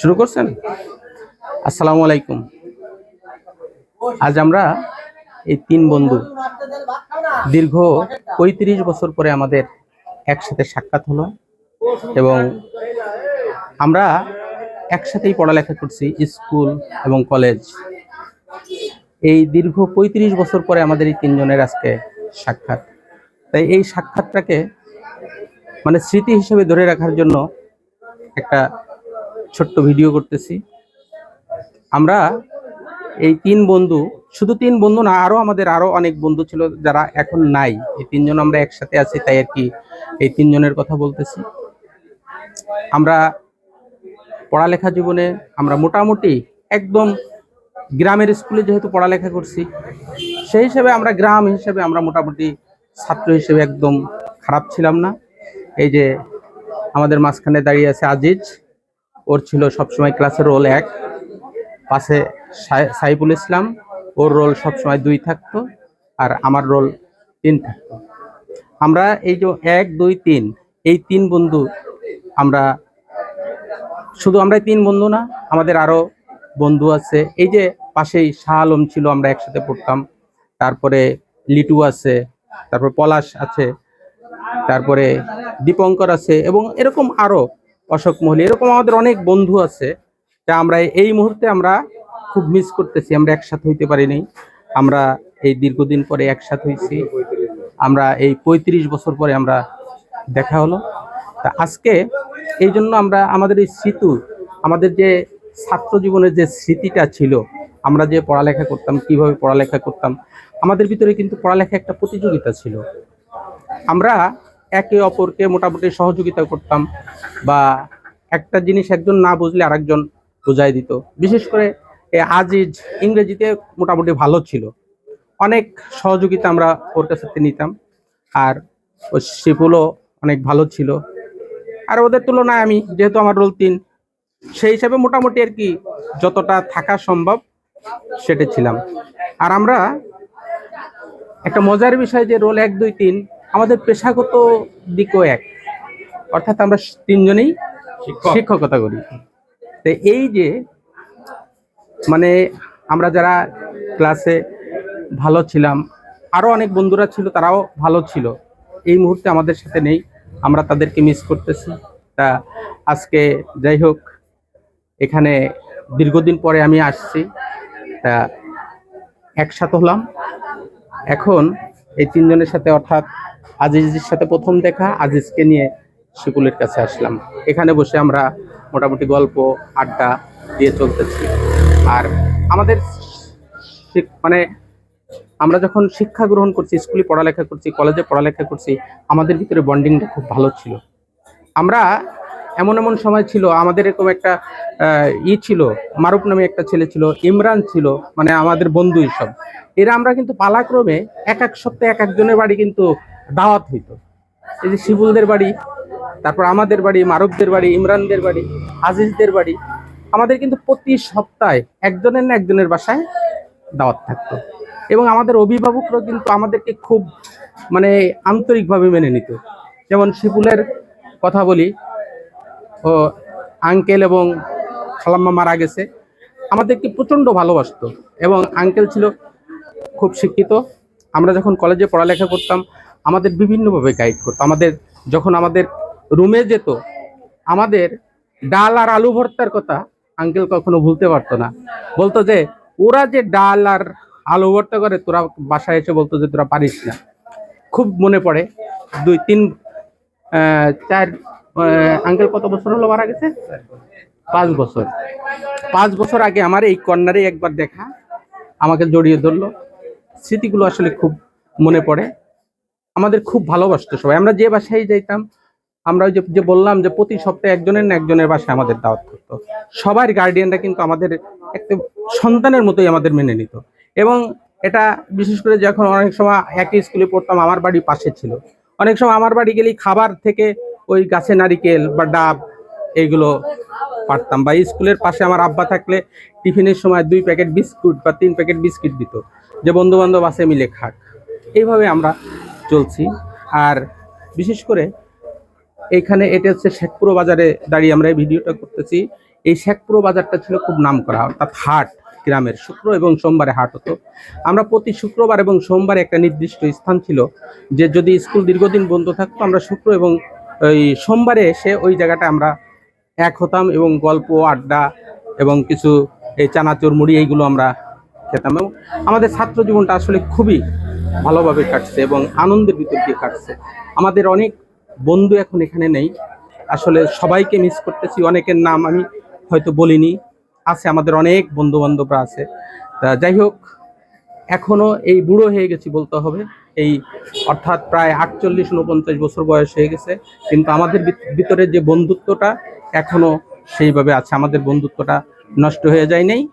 শুরু করছেন? আসসালামু আলাইকুম। আজ আমরা এই তিন বন্ধু দীর্ঘ পঁয়ত্রিশ বছর পরে আমাদের একসাথে সাক্ষাৎ হলো এবং আমরা একসাথেই পড়ালেখা করছি স্কুল এবং কলেজ। এই দীর্ঘ পঁয়ত্রিশ বছর পরে আমাদের এই তিনজনের আজকে সাক্ষাৎ। তাই এই সাক্ষাৎটাকে মানে স্মৃতি হিসেবে ধরে রাখার জন্য একটা ছোট্ট ভিডিও করতেছি। আমরা এই তিন বন্ধু, শুধু তিন বন্ধু না, আরও আমাদের আরও অনেক বন্ধু ছিল যারা এখন নাই। এই তিনজন আমরা একসাথে আছি, তাই আর কি এই তিনজনের কথা বলতেছি। আমরা পড়ালেখা জীবনে, আমরা মোটামুটি একদম গ্রামের স্কুলে যেহেতু পড়ালেখা করছি, সেই হিসেবে আমরা গ্রাম হিসেবে আমরা মোটামুটি ছাত্র হিসেবে একদম খারাপ ছিলাম না। এই যে আমাদের মাঝখানে দাঁড়িয়ে আছে আজিজ। ওর ছিল সবসময় ক্লাসের রোল এক। পাশে সাই- সাইফুল ইসলাম, ওর রোল সবসময় দুই থাকতো আর আমার রোল তিন থাকতো। আমরা এই যে এক, দুই, তিন, এই তিন বন্ধু আমরা শুধু আমরা তিন বন্ধু না, আমাদের আরও বন্ধু আছে। এই যে পাশেই শাহ আলম ছিল, আমরা একসাথে পড়তাম। তারপরে লিটু আছে, তারপর পলাশ আছে, তারপরে দীপঙ্কর আছে এবং এরকম আরও অশোক মহলি। এরকম আমাদের অনেক বন্ধু আছে তা আমরা এই মুহূর্তে আমরা খুব মিস করতেছি। আমরা একসাথে হইতে পারিনি। আমরা এই দীর্ঘদিন পরে একসাথে হয়েছি আমরা এই পঁয়ত্রিশ বছর পরে আমরা দেখা হলো। তা আজকে এই জন্য আমরা আমাদের এই স্মৃতি, আমাদের যে ছাত্র জীবনের যে স্মৃতিটা ছিল, আমরা যে পড়ালেখা করতাম, কীভাবে পড়ালেখা করতাম, আমাদের ভিতরে কিন্তু পড়ালেখা একটা প্রতিযোগিতা ছিল। আমরা একে অপরকে মোটামুটি সহযোগিতা করতাম বা একটা জিনিস একজন না বুঝলে আরেকজন বুঝাই দিত। বিশেষ করে আজিজ ইংরেজিতে মোটামুটি ভালো ছিল। অনেক সহযোগিতা আমরা ওর কাছ নিতাম আর ও শিপুলও অনেক ভালো ছিল। আর ওদের তুলনায় আমি যেহেতু আমার রোল তিন, সেই হিসাবে মোটামুটি আর কি যতটা থাকা সম্ভব সেটা ছিলাম। আর আমরা একটা মজার বিষয় যে রোল এক, দুই, তিন আমাদের পেশাগত দিকও এক। অর্থাৎ আমরা তিনজনেই শিক্ষকতা করি। তো এই যে মানে আমরা যারা ক্লাসে ভালো ছিলাম আরও অনেক বন্ধুরা ছিল তারাও ভালো ছিল। এই মুহূর্তে আমাদের সাথে নেই আমরা তাদেরকে মিস করতেছি। তা আজকে যাই হোক এখানে দীর্ঘদিন পরে আমি আসছি। তা একসাথে হলাম। এখন এই তিনজনের সাথে অর্থাৎ আজিজের সাথে প্রথম দেখা, আজিজকে নিয়ে শিকুলের কাছে আসলাম। এখানে বসে আমরা মোটামুটি গল্প, আড্ডা দিয়ে চলতেছি। আর আমাদের মানে আমরা যখন শিক্ষা গ্রহণ করছি, স্কুলে পড়ালেখা করছি, কলেজে পড়ালেখা করছি, আমাদের ভিতরে বন্ডিংটা খুব ভালো ছিল। আমরা এমন এমন সময় ছিল, আমাদের এরকম একটা ই ছিল, মারুফ নামে একটা ছেলে ছিল, ইমরান ছিল মানে আমাদের বন্ধু সব। এরা আমরা কিন্তু পালাক্রমে এক এক সপ্তাহে এক একজনের বাড়ি কিন্তু দাওয়াত হইতো। এই যে শিবুলদের বাড়ি, তারপর আমাদের বাড়ি, মারুফদের বাড়ি, ইমরানদের বাড়ি, আজিজদের বাড়ি, আমাদের কিন্তু প্রতি সপ্তাহে একজনের না একজনের বাসায় দাওয়াত থাকতো। এবং আমাদের অভিভাবকরাও কিন্তু আমাদেরকে খুব মানে আন্তরিকভাবে মেনে নিত। যেমন শিপুলের কথা বলি, ও আঙ্কেল এবং খালাম্মা মারা গেছে। আমাদেরকে প্রচণ্ড ভালোবাসতো এবং আঙ্কেল ছিল খুব শিক্ষিত। আমরা যখন কলেজে পড়ালেখা করতাম আমাদের বিভিন্নভাবে গাইড করতো। আমাদের যখন আমাদের রুমে যেত, আমাদের ডাল আর আলু ভর্তার কথা আঙ্কেল কখনো ভুলতে পারতো না। বলতো যে, ওরা যে ডাল আর আলু ভর্তা করে, তোরা বাসায় এসে বলতো যে, তোরা পারিস না। খুব মনে পড়ে। দুই, তিন চার আঙ্কেল কত বছর হলো মারা গেছে? পাঁচ বছর। পাঁচ বছর আগে আমার এই কর্নারে একবার দেখা, আমাকে জড়িয়ে ধরলো। স্মৃতিগুলো আসলে খুব মনে পড়ে। আমাদের খুব ভালোবাসতো সবাই। আমরা যে বাসায় যাইতাম, আমরা ওই যে বললাম যে প্রতি সপ্তাহে একজনের না একজনের বাসায় আমাদের দাওয়াত করতো। সবার গার্ডিয়ানরা কিন্তু আমাদের একটা সন্তানের মতোই আমাদের মেনে নিত। এবং এটা বিশেষ করে যখন অনেক সময় একই স্কুলে পড়তাম, আমার বাড়ি পাশে ছিল। অনেক সময় আমার বাড়ি গেলেই খাবার থেকে ওই গাছে নারিকেল বা ডাব এইগুলো পারতাম বা স্কুলের পাশে আমার আব্বা থাকলে টিফিনের সময় দুই প্যাকেট বিস্কুট বা তিন প্যাকেট বিস্কিট দিত। যে বন্ধু বান্ধব আছে মিলে খাক। এইভাবে আমরা চলছি। আর বিশেষ করে এখানে এটা হচ্ছে শেখপুর বাজারে দাঁড়িয়ে আমরা এই ভিডিওটা করতেছি। এই শেখপুর বাজারটা ছিল খুব নাম করা অর্থাৎ হাট, গ্রামের। শুক্র এবং সোমবারে হাট হতো। আমরা প্রতি শুক্রবার এবং সোমবারে একটা নির্দিষ্ট স্থান ছিল, যে যদি স্কুল দীর্ঘদিন বন্ধ থাকতো, আমরা শুক্র এবং ওই সোমবারে এসে ওই জায়গাটা আমরা এক হতাম এবং গল্প, আড্ডা এবং কিছু এই চানাচুর, মুড়ি এইগুলো আমরা খেতাম। এবং আমাদের ছাত্র জীবনটা আসলে খুবই ভালোভাবে কাটছে এবং আনন্দের ভিতর দিয়ে কাটছে। আমাদের অনেক বন্ধু এখন এখানে নেই। আসলে সবাইকে মিস করতেছি, অনেকের নাম আমি হয়তো বলিনি। আছে, আমাদের অনেক বন্ধু বান্ধবরা আছে। তা যাই হোক, এখনও এই বুড়ো হয়ে গেছি বলতে হবে। এই অর্থাৎ প্রায় আটচল্লিশ উনপঞ্চাশ বছর বয়স হয়ে গেছে। কিন্তু আমাদের ভিত- ভিতরে যে বন্ধুত্বটা এখনও সেইভাবে আছে। আমাদের বন্ধুত্বটা নষ্ট হয়ে যায় নাই।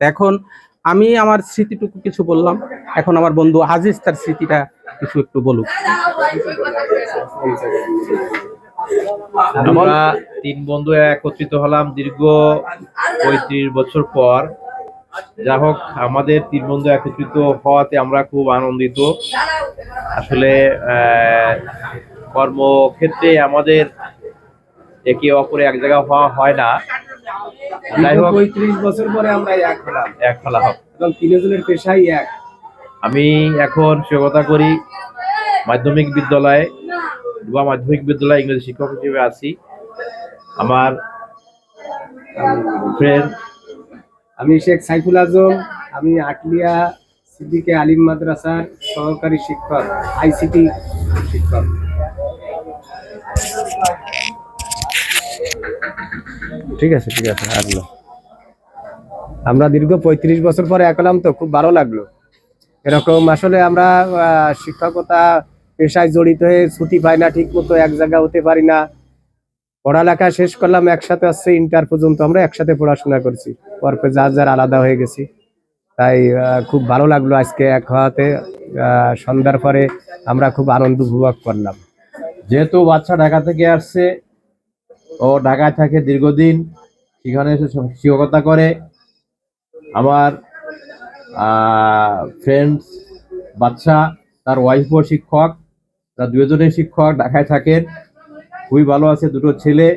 এখন আমি আমার স্মৃতিটুকু কিছু বললাম। এখন আমার বন্ধু আজিজ তার স্মৃতিটা কিছু একটু বলুক। আমরা তিন বন্ধু একত্রিত হলাম দীর্ঘ পঁয়ত্রিশ বছর পর। যা হোক, আমাদের তিন বন্ধু একত্রিত হওয়াতে আমরা খুব আনন্দিত। আসলে কর্মক্ষেত্রে আমাদের একে অপরে এক জায়গা হওয়া হয় না। যাই হোক পঁয়ত্রিশ বছর পরে আমরা এক হলাম। এক ফেলা হোক। এবং তিনজনের পেশাই এক। আমি এখন শিক্ষকতা করি মাধ্যমিক বিদ্যালয়ে বা মাধ্যমিক বিদ্যালয়ে ইংরেজি শিক্ষক হিসেবে আছি। আমার ফ্রেন্ড আমি শেখ সাইফুল আজম আমি আটলিয়া সিদ্দিকে আলিম মাদ্রাসার সহকারী শিক্ষক আইসিটি শিক্ষক। ঠিক আছে ঠিক আছে আসলো আমরা দীর্ঘ পঁয়ত্রিশ বছর পরে এক হলাম তো, খুব ভালো লাগল। এরকম আসলে আমরা শিক্ষকতা পেশায় জড়িত হয়ে ছুটি পাই না ঠিক মতো এক জায়গা হতে পারি না। পড়ালেখা শেষ করলাম, একসাথে আসছে ইন্টার পর্যন্ত আমরা একসাথে পড়াশোনা করছি। পরপর যার যার আলাদা হয়ে গেছি। তাই খুব ভালো লাগল আজকে এক হওয়াতে। সন্ধ্যার পরে আমরা খুব আনন্দ উপভোগ করলাম। যেহেতু বাচ্চা ঢাকা থেকে আসছে ও ঢাকায় থাকে দীর্ঘদিন সেখানে এসে শিক্ষকতা করে। আমার ফ্রেন্ডস বাচ্চা তার ওয়াইফও শিক্ষক তারা দুজনেই শিক্ষক ঢাকায় থাকেন। খুবই ভালো আছে দুটো ছেলে।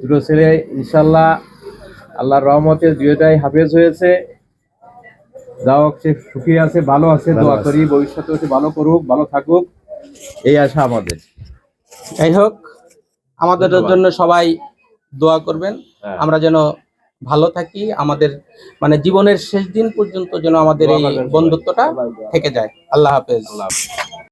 দুটো ছেলে ইনশাল্লাহ আল্লাহর রহমতে দুইটাই হাফেজ হয়েছে। যা হোক সে সুখী আছে ভালো আছে দোয়া করি ভবিষ্যতে সে ভালো করুক ভালো থাকুক। এই আশা আমাদের। যাই হোক আমাদের জন্য সবাই দোয়া করবেন হ্যাঁ। আমরা যেন ভালো থাকি আমাদের মানে জীবনের শেষ দিন পর্যন্ত যেন আমাদের এই। বন্ধুত্বটা থেকে যায় আল্লাহ হাফেজ আল্লাহ হাফেজ।